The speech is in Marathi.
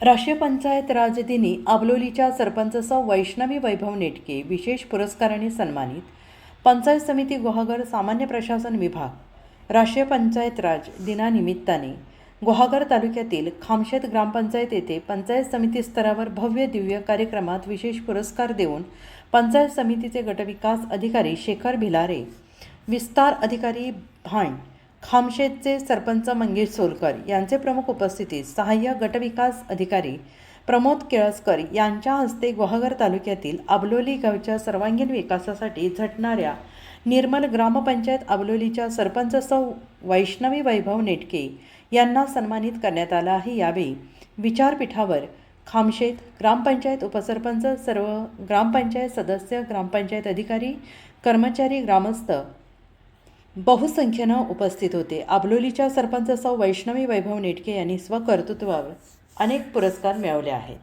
राष्ट्रीय पंचायत राज दिनी आबलोलीच्या सरपंचसह वैष्णवी वैभव नेटके विशेष पुरस्काराने सन्मानित. पंचायत समिती गुहागर सामान्य प्रशासन विभाग. राष्ट्रीय पंचायत राज दिनानिमित्ताने गुहागर तालुक्यातील खामशेत ग्रामपंचायत येथे पंचायत समिती स्तरावर भव्य दिव्य कार्यक्रमात विशेष पुरस्कार देऊन पंचायत समितीचे गटविकास अधिकारी शेखर भिलारे विस्तार अधिकारी भांड खामशेतचे सरपंच मंगेश सोलकर यांचे प्रमुख उपस्थितीत सहाय्यक गटविकास अधिकारी प्रमोद केळसकर यांच्या हस्ते गुहागर तालुक्यातील अबलोली गावच्या सर्वांगीण विकासासाठी झटणाऱ्या निर्मल ग्रामपंचायत अबलोलीच्या सरपंच सौ वैष्णवी वैभव नेटके यांना सन्मानित करण्यात आलं आहे. यावेळी विचारपीठावर खामशेत ग्रामपंचायत उपसरपंच सर्व ग्रामपंचायत सदस्य ग्रामपंचायत अधिकारी कर्मचारी ग्रामस्थ बहुसंख्येनं उपस्थित होते. अबलोलीच्या सरपंच सौ वैष्णवी वैभव नेटके यांनी स्वकर्तृत्वावर अनेक पुरस्कार मिळवले आहेत.